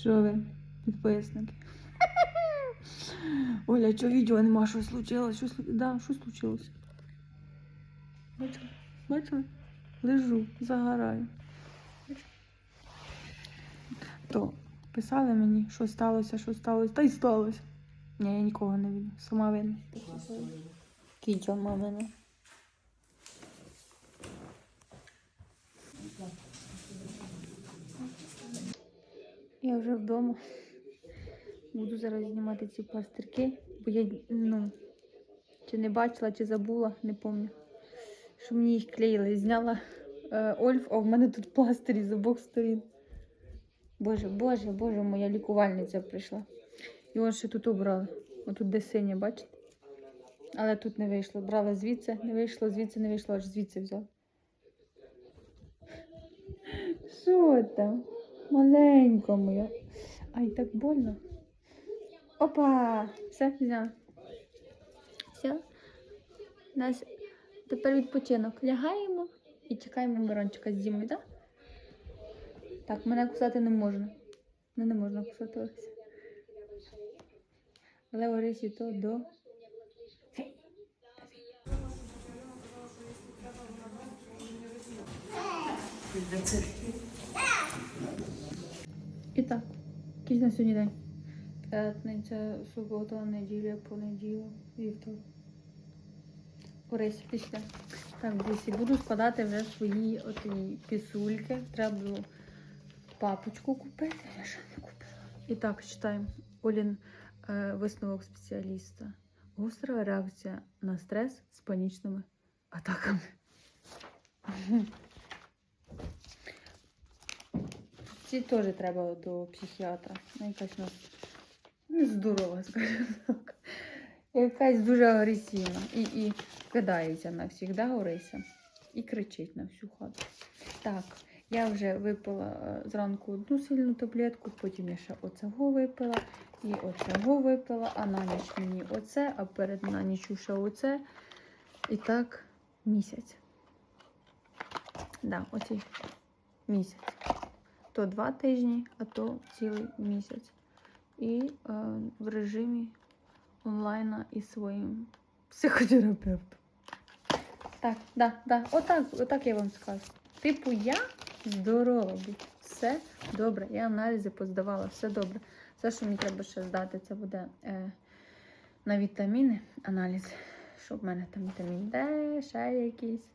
Що ви, підписники? Оля, що відео нема, що случилось? Що, да, що случилось? Бачили? Бачили? Лежу, загораю. То писали мені, що сталося, що сталося, та й сталося. Ні, я нікого не віду. Сама винна. Кітя мамина. Я вже вдома. Буду зараз знімати ці пластирки, бо я ну, чи не бачила, чи забула, не пам'ятаю. Що мені їх клеїли. Зняла е, Ольф, а в мене тут пластирі з обох сторін. Боже, боже, боже, моя лікувальниця прийшла. І ось ще тут обрали. Отут де синє, бачите? Але тут не вийшло. Брала звідси, не вийшло, звідси не вийшло, аж звідси взяла. Що там? Маленька моя. Ай, так больно. Опа! Все, взяла. Все. Нас тепер відпочинок. Лягаємо і чекаємо Мирончика з Дімою, так? Так, мене кусати не можна. Мене не можна кусати Орисі. Але Орисі то до. І так, якийсь на сьогодні день. П'ятниця, субота, неділя, понеділок, вівторок. Орись, після. Так, друзі, буду складати вже свої оті пісульки. Треба було папочку купити. Я ще не купила. І так, читаємо. Олін е, висновок спеціаліста. Гостра реакція на стрес з панічними атаками. Ці теж треба до психіатра. Ну, якась у нас нездорова, скажімо так. Якась дуже агресивна. І, і кидається на всіх, да, Орися? І кричить на всю хату. Так, я вже випила е, зранку одну сильну таблетку, потім я ще оцього випила, і оцього випила, а на ніч мені оце, а перед на ніч ще оце. І так місяць. Да, оці місяць. То два тижні, а то цілий місяць. І е, в режимі онлайна із своїм психотерапевтом. Так, да, да, отак, отак я вам скажу. Типу, я здорова. Все добре. Я аналізи поздавала, все добре. Все, що мені треба ще здати, це буде е, на вітаміни аналіз. Що в мене там вітамін Д, ще якийсь.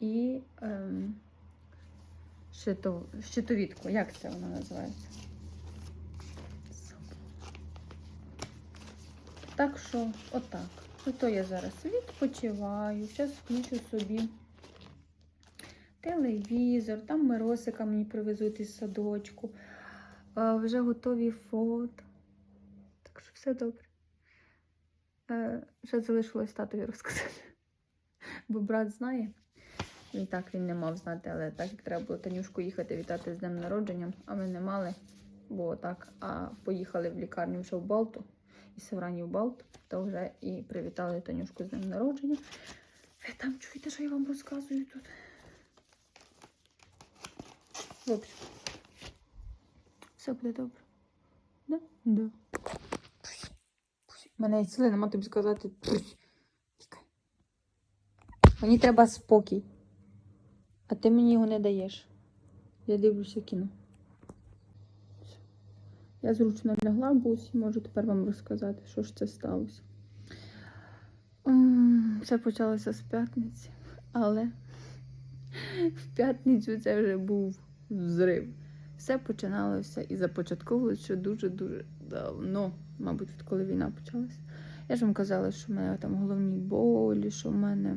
І ем, щитов, щитовідку. Як це вона називається? Так що, отак. Ото я зараз відпочиваю. Зараз включу собі телевізор, там Миросика мені привезуть із садочку. А, вже готові фото. Так що все добре. Е, ще залишилось татові розказати. Бо брат знає. І так він не мав знати, але так як треба було Танюшку їхати вітати з днем народження, а ми не мали, бо так, а поїхали в лікарню вже в Балту і Севрані в Балт, то вже і привітали Танюшку з днем народження. Ви там чуєте, що я вам розказую тут? В все буде добре. Да? Да. Мене сили нема тобі сказати. Мені треба спокій. А ти мені його не даєш. Я дивлюся кіно. Я зручно лягла бусі, можу тепер вам розказати, що ж це сталося. Все почалося з п'ятниці, але в п'ятницю це вже був взрив. Все починалося і започатковувалося дуже-дуже давно, мабуть, відколи війна почалася. Я ж вам казала, що в мене там головні болі, що в мене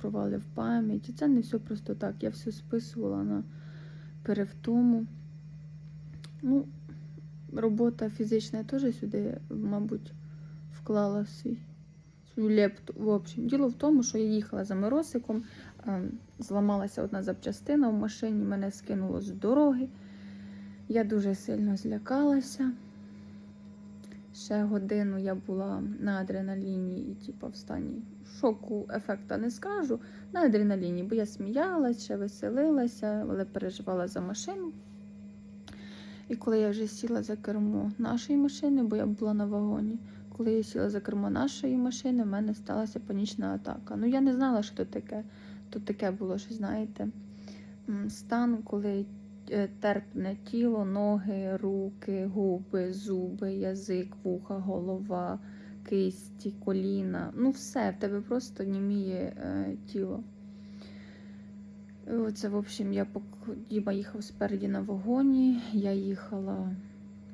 провали в пам'яті. Це не все просто так. Я все списувала на перевтому. Ну, робота фізична я теж сюди, мабуть, вклала свій, лепту. В общем, діло в тому, що я їхала за Миросиком, ем, зламалася одна запчастина в машині, мене скинуло з дороги. Я дуже сильно злякалася. Ще годину я була на адреналіні і типу, в стані шоку ефекта не скажу. На адреналіні, бо я сміялася, веселилася, але переживала за машину. І коли я вже сіла за кермо нашої машини, бо я була на вагоні, коли я сіла за кермо нашої машини, в мене сталася панічна атака. Ну я не знала, що це таке. Тут таке було, що знаєте, стан, коли е, терпне тіло, ноги, руки, губи, зуби, язик, вуха, голова, кисті, коліна. Ну, все, в тебе просто німіє е, тіло. І Оце, в общем, я Діма їхав спереді на вагоні, я їхала.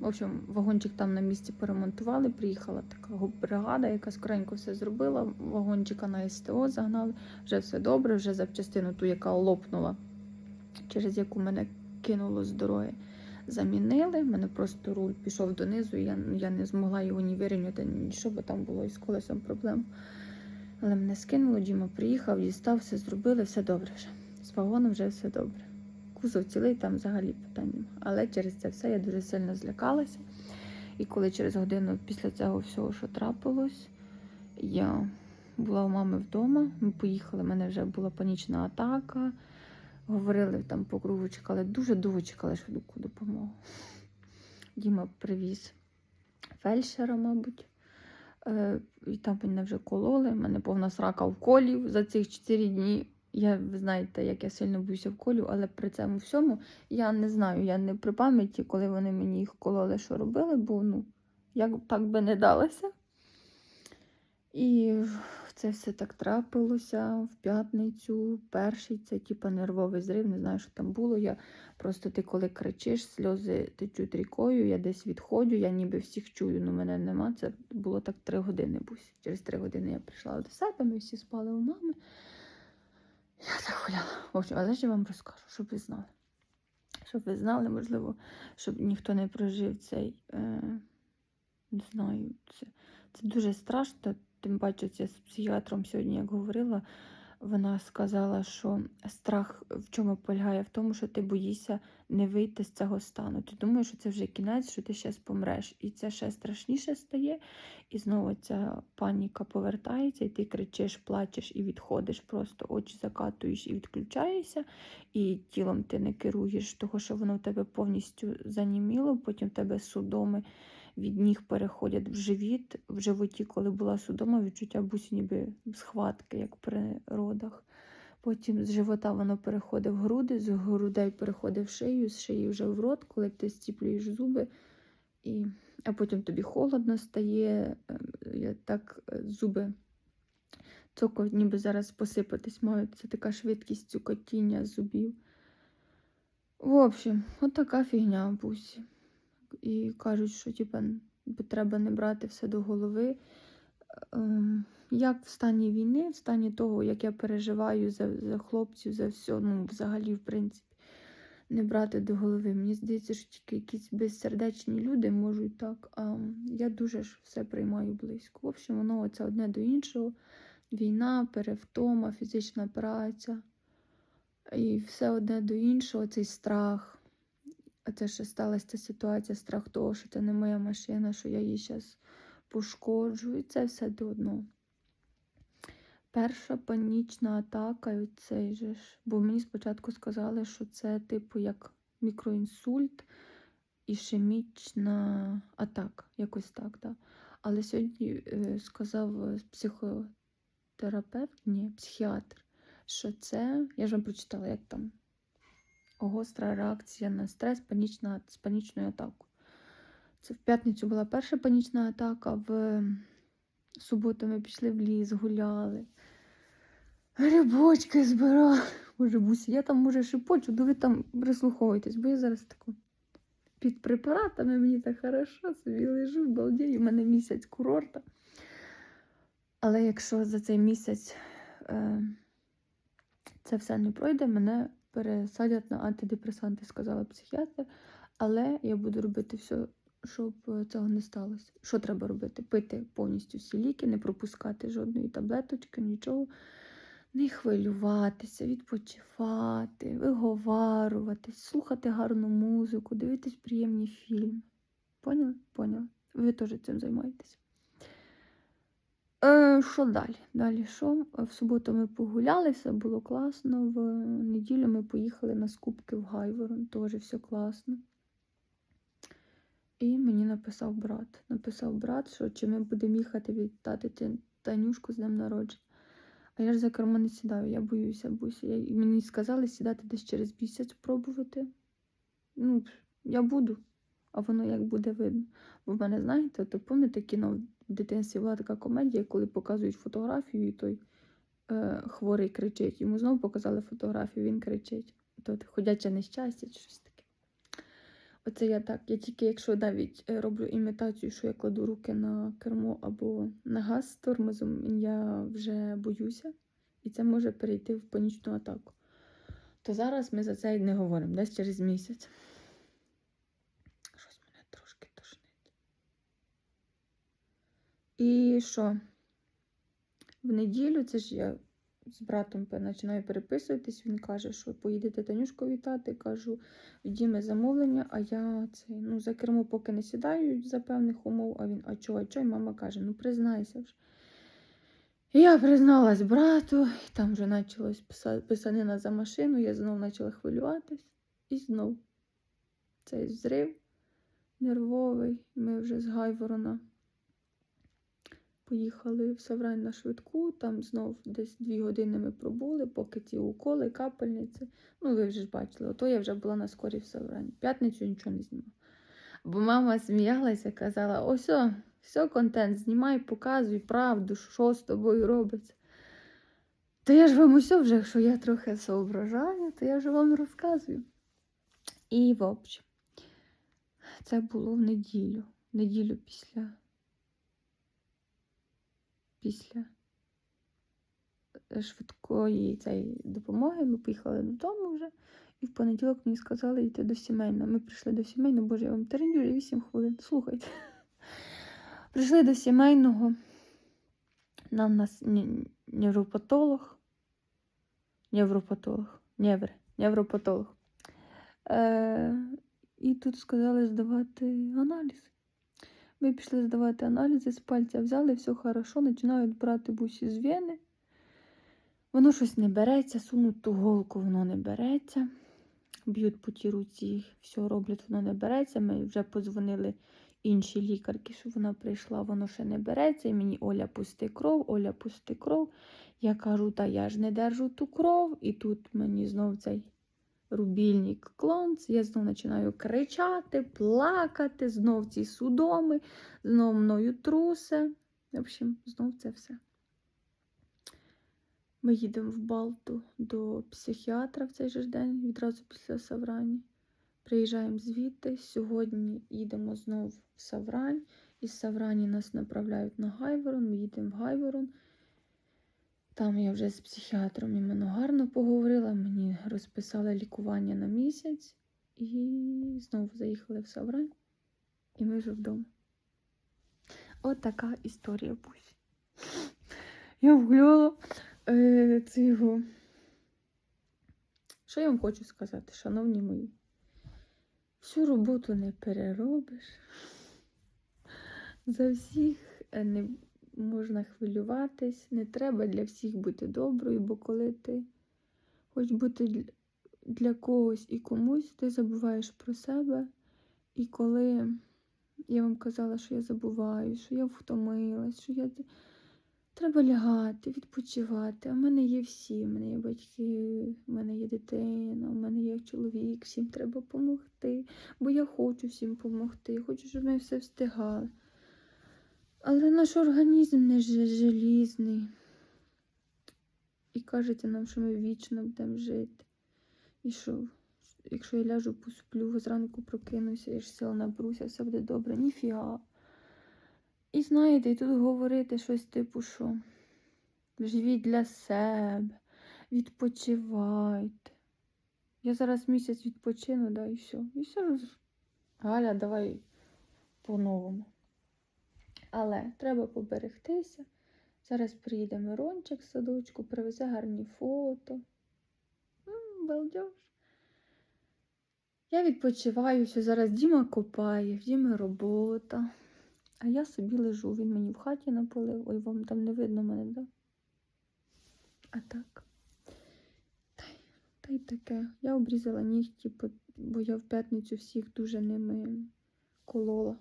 В общем, вагончик там на місці поремонтували. Приїхала така бригада, яка скоренько все зробила. Вагончика на СТО загнали. Вже все добре, вже запчастину ту, яка лопнула, через яку мене кинуло з дороги. Замінили. Мене просто руль пішов донизу, я, я не змогла його ні вирівняти, ні нічого, бо там було із колесом проблем. Але мене скинуло, Діма приїхав, дістав, все зробили, все добре вже. З вагоном вже все добре. Кузов цілий, там взагалі питань нема. Але через це все я дуже сильно злякалася. І коли через годину після цього всього, що трапилось, я була у мами вдома, ми поїхали, в мене вже була панічна атака. Говорили там по кругу, чекали, дуже довго чекали швидку допомогу. Діма привіз фельдшера, мабуть. Е, І там мене вже кололи. У мене повна срака вколів за цих 4 дні. Я, ви знаєте, як я сильно боюся вколів, але при цьому всьому я не знаю, я не при пам'яті, коли вони мені їх кололи, що робили, бо ну, як так би не далося. І це все так трапилося в п'ятницю. Перший це типа нервовий зрив, не знаю, що там було. Я просто ти коли кричиш, сльози течуть рікою, я десь відходжу, я ніби всіх чую, але мене нема. Це було так три години. Бусі. Через три години я прийшла до себе, ми всі спали у мами. Я так гуляла. В общем, але ж я вам розкажу, щоб ви знали. Щоб ви знали, можливо, щоб ніхто не прожив цей. Е, не знаю, це, це дуже страшно. Тим паче, я з психіатром сьогодні, як говорила, вона сказала, що страх в чому полягає? В тому, що ти боїшся не вийти з цього стану. Ти думаєш, що це вже кінець, що ти зараз помреш. І це ще страшніше стає. І знову ця паніка повертається, і ти кричиш, плачеш і відходиш, просто очі закатуєш і відключаєшся, і тілом ти не керуєш, того, що воно в тебе повністю заніміло, потім в тебе судоми від ніг переходять в живіт. В животі, коли була судома, відчуття бусі ніби схватки, як при родах. Потім з живота воно переходить в груди, з грудей переходить в шию, з шиї вже в рот, коли ти стіплюєш зуби. І... А потім тобі холодно стає, е, так е, зуби цокоть, ніби зараз посипатись мають. Це така швидкість цукотіння зубів. В общем, от така фігня бусі. І кажуть, що типа, треба не брати все до голови. Ем, Як в стані війни, в стані того, як я переживаю за, за хлопців, за все, ну, взагалі, в принципі, не брати до голови. Мені здається, що тільки якісь безсердечні люди можуть так. А я дуже ж все приймаю близько. В общем, воно це одне до іншого. Війна, перевтома, фізична праця. І все одне до іншого, цей страх. Це ще сталася ця ситуація, страх того, що це не моя машина, що я її зараз пошкоджу. І це все до одного. Перша панічна атака, і цей же ж. Бо мені спочатку сказали, що це типу як мікроінсульт, ішемічна атака, якось так. Да. Але сьогодні е, сказав е, психотерапевт, ні, психіатр, що це, я ж вам прочитала, як там гостра реакція на стрес, панічна, з панічною атакою. Це в п'ятницю була перша панічна атака, в суботу ми пішли в ліс, гуляли. Грибочки збирали. Боже, бусі, я там може шепочу, ви там прислуховуєтесь, бо я зараз таку під препаратами, мені так хорошо, собі лежу, балдею, у мене місяць курорта. Але якщо за цей місяць е, це все не пройде, мене пересадять на антидепресанти, сказала психіатр. Але я буду робити все, щоб е, цього не сталося. Що треба робити? Пити повністю всі ліки, не пропускати жодної таблеточки, нічого. Не хвилюватися, відпочивати, виговарюватись, слухати гарну музику, дивитись приємні фільми. Поняли? Поняли? Ви теж цим займаєтесь. Е, що далі? Далі що? В суботу ми погуляли, все було класно. В неділю ми поїхали на скупки в Гайворон, теж все класно. І мені написав брат. Написав брат, що чи ми будемо їхати вітати Танюшку з днем народження. А я ж за кермо не сідаю, я боюся, буся. Я, мені сказали сідати десь через місяць пробувати. Ну, я буду, а воно як буде видно. Бо в мене, знаєте, то пам'ятаєте кіно в дитинстві була така комедія, коли показують фотографію, і той е, хворий кричить. Йому знову показали фотографію, він кричить. То ходяче нещастя щось таке. Оце я так. Я тільки, якщо навіть е, роблю імітацію, що я кладу руки на кермо або на газ з тормозом, я вже боюся, і це може перейти в панічну атаку. То зараз ми за це й не говоримо, десь через місяць. Щось мене трошки тошнить. І що? В неділю, це ж я з братом починаю переписуватись, він каже, що поїдете Танюшку вітати. Кажу, Діме замовлення, а я це, ну, за кермо поки не сідаю за певних умов, а він, а чого, а чого? І мама каже, ну признайся вже. Я призналась брату, і там вже почалась писанина за машину, я знову почала хвилюватись. І знов цей зрив нервовий. Ми вже з Гайворона поїхали в Саврань на швидку, там знов десь дві години ми пробули, поки ті уколи, капельниці. Ну, ви вже ж бачили, ото я вже була на скорі в Саврані. П'ятницю нічого не знімала. Бо мама сміялася, казала: ось, все, контент, знімай, показуй правду, що з тобою робиться. То я ж вам усе вже, якщо я трохи соображаю, то я вже вам розказую. І, в общем, це було в неділю. Неділю після. Після е, швидкої цієї допомоги ми поїхали додому вже. І в понеділок мені сказали йти до сімейного. Ми прийшли до сімейного, боже, я вам терендюрю 8 хвилин. Слухайте. Прийшли до сімейного. Нам нас невропатолог. Невропатолог. Невр. Невропатолог. Е, і тут сказали здавати аналіз. Ми пішли здавати аналізи, з пальця взяли, все хорошо, починають брати бусі з вени. Воно щось не береться, сунуть ту голку, воно не береться. Б'ють по тій руці, все роблять, воно не береться. Ми вже подзвонили іншій лікарці, що вона прийшла, воно ще не береться. І мені Оля пусти кров, Оля пусти кров. Я кажу, та я ж не держу ту кров. І тут мені знов цей рубільник клонц. Я знов починаю кричати, плакати, знов ці судоми, знов мною трусе. В общем, знов це все. Ми їдемо в Балту до психіатра в цей же день, відразу після Саврані. Приїжджаємо звідти. Сьогодні їдемо знов в Саврань. Із Саврані нас направляють на Гайворон. Ми їдемо в Гайворон. Там я вже з психіатром іменно гарно поговорила. Мені розписали лікування на місяць. І знову заїхали в Саврань. І ми вже вдома. От така історія Бусі. Я вгуляла е, цього. Що я вам хочу сказати, шановні мої? Всю роботу не переробиш. За всіх е, не можна хвилюватись, не треба для всіх бути доброю, бо коли ти хочеш бути для когось і комусь, ти забуваєш про себе. І коли я вам казала, що я забуваю, що я втомилась, що я. Треба лягати, відпочивати. А в мене є всі. У мене є батьки, в мене є дитина, у мене є чоловік, всім треба допомогти. Бо я хочу всім допомогти, хочу, щоб ми все встигали. Але наш організм не же- желізний. І кажеться нам, що ми вічно будемо жити. І що, якщо я ляжу посплю, зранку прокинуся, я ж сил набруся, все буде добре. Ніфіга. І знаєте, і тут говорити щось типу, що живіть для себе, відпочивайте. Я зараз місяць відпочину, да, і все. І все. Галя, давай по-новому. Але треба поберегтися. Зараз приїде Мирончик з садочку, привезе гарні фото. Балдеж. Я відпочиваю, все зараз Діма копає, в Діми робота. А я собі лежу, він мені в хаті наполив. Ой, вам там не видно мене, да? А так. Та й, та й таке. Я обрізала нігті, бо я в п'ятницю всіх дуже ними колола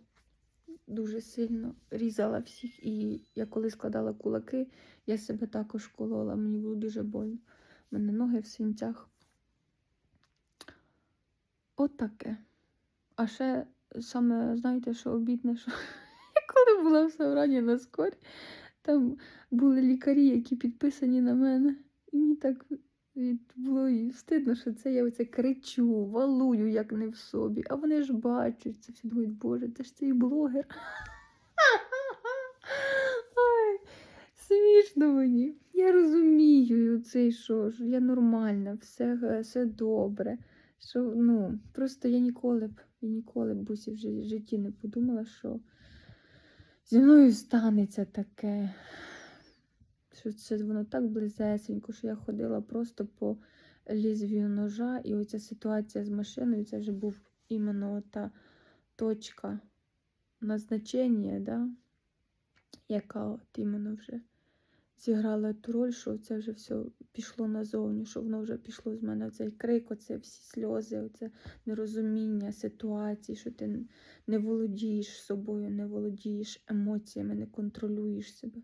дуже сильно, різала всіх. І я коли складала кулаки, я себе також колола. Мені було дуже больно. У мене ноги в синцях. От. А ще саме, знаєте, що обідне, що я коли була в Саврані на скорі, там були лікарі, які підписані на мене. І мені так від- було і стидно, що це я оце кричу, валую, як не в собі. А вони ж бачать це всі думають, боже, це ж цей блогер. Ой, смішно мені. Я розумію цей, що ж я нормальна, все, все добре. Що, ну, просто я ніколи б, я ніколи б Бусі в житті не подумала, що зі мною станеться таке. Що це воно так близесенько, що я ходила просто по лізвію ножа, і оця ситуація з машиною, це вже був іменно та точка назначення, да? яка от іменно вже зіграла ту роль, що це вже все пішло назовні, що воно вже пішло з мене цей крик, оце всі сльози, оце нерозуміння ситуації, що ти не володієш собою, не володієш емоціями, не контролюєш себе.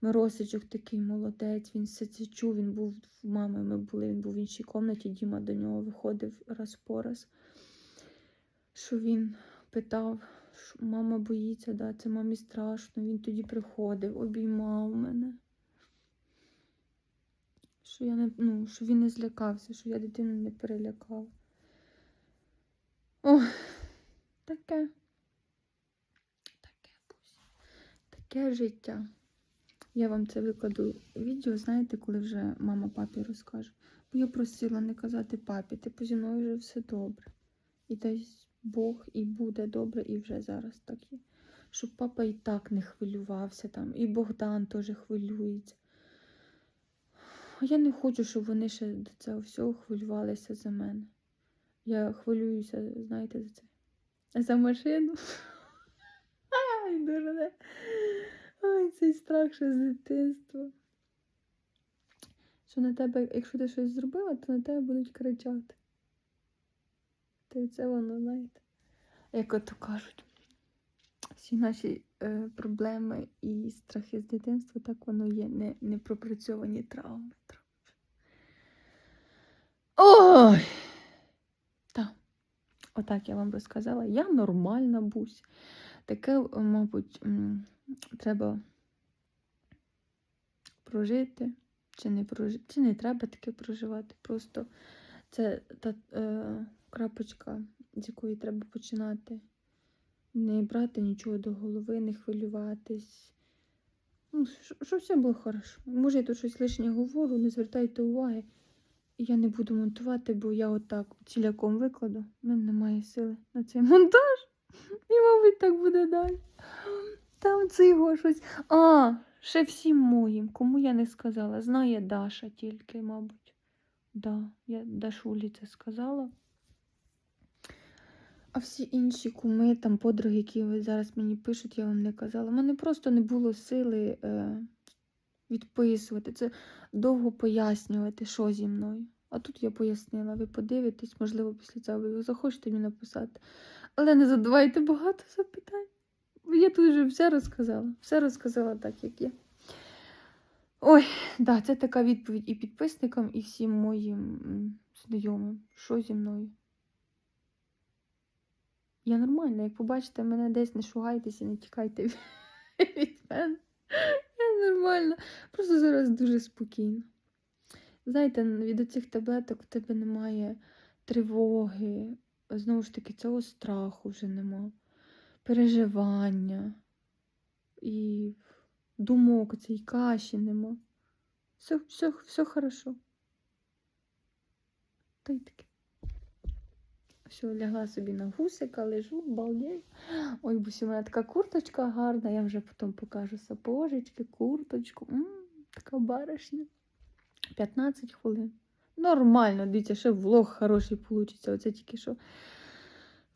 Миросичок такий молодець, він все це чув, він був в мами, ми були, він був в іншій кімнаті, Діма до нього виходив раз по раз. Що він питав, що мама боїться, да, це мамі страшно. Він тоді приходив, обіймав мене. Що, я не, ну, що він не злякався, що я дитину не перелякала. Ох, таке. Таке, Таке життя. Я вам це викладу відео, знаєте, коли вже мама папі розкаже. Бо я просила не казати папі, типу зі мною вже все добре. І дасть Бог і буде добре, і вже зараз так є. Щоб папа і так не хвилювався там, і Богдан теж хвилюється. Я не хочу, щоб вони ще до цього всього хвилювалися за мене. Я хвилююся, знаєте, за це. За машину. Ай, дуже Ой, цей страх ще з дитинства. Що на тебе, якщо ти щось зробила, то на тебе будуть кричати. Та це воно, знаєте. Як ото кажуть, всі наші е, проблеми і страхи з дитинства, так воно є, не, не пропрацьовані травми. Ой! Так, отак я вам розказала. Я нормальна бусь. Таке, мабуть, треба прожити, чи не прожити, чи не треба таке проживати. Просто це та е, крапочка, з якої треба починати. Не брати нічого до голови, не хвилюватись. Ну, що- щоб все було хорошо. Може, я тут щось лишнє говорю, не звертайте уваги. Я не буду монтувати, бо я отак ціляком викладу. У мене немає сили на цей монтаж. І, мабуть, так буде далі. Там це його щось. А, ще всім моїм. Кому я не сказала. Знає Даша тільки, мабуть. Да, я Дашулі це сказала. А всі інші куми, там подруги, які ви зараз мені пишуть, я вам не казала. У мене просто не було сили е, відписувати. Це довго пояснювати, що зі мною. А тут я пояснила, ви подивитесь, можливо, після цього ви захочете мені написати. Але не задавайте багато запитань. Я тут вже все розказала. Все розказала так, як є. Ой, да, це така відповідь і підписникам, і всім моїм знайомим. Що зі мною? Я нормальна, як побачите мене десь, не шугайтеся, не тікайте від- мене. Я нормальна. Просто зараз дуже спокійно. Знаєте, від цих таблеток в тебе немає тривоги, знову ж таки, цього страху вже нема, переживання і думок цієї каші нема. Все, все, все хорошо. Та й таке. Все, лягла собі на гусика, лежу, балдею. Ой, бусі, у мене така курточка гарна, я вже потім покажу сапожечки, курточку. М, така баришня. 15 хвилин. Нормально, дивіться, ще влог хороший получиться. Оце тільки що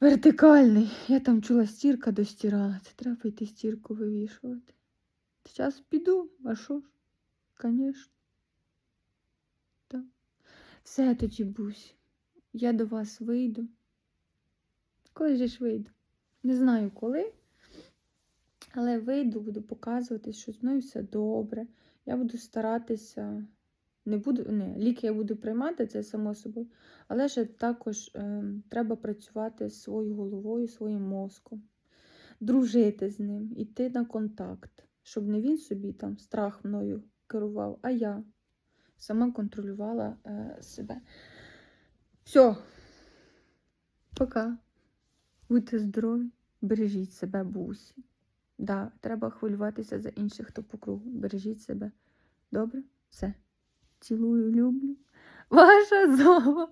вертикальний. Я там чула, стірка достирала. Це треба йти стірку вивішувати. Зараз піду, а що ж? Звісно. Так. Все тоді, бусь. Я до вас вийду. Коли ж вийду? Не знаю коли, але вийду, буду показувати, що з мною все добре. Я буду старатися. Не буду, не, ліки я буду приймати, це само собою. Але ж також е, треба працювати з своєю головою, своїм мозком, дружити з ним, йти на контакт, щоб не він собі там страх мною керував, а я сама контролювала е, себе. Все. Пока. Будьте здорові, бережіть себе, бусі. Да, треба хвилюватися за інших, хто по кругу. Бережіть себе. Добре? Все. Цілую, люблю. Ваша зова.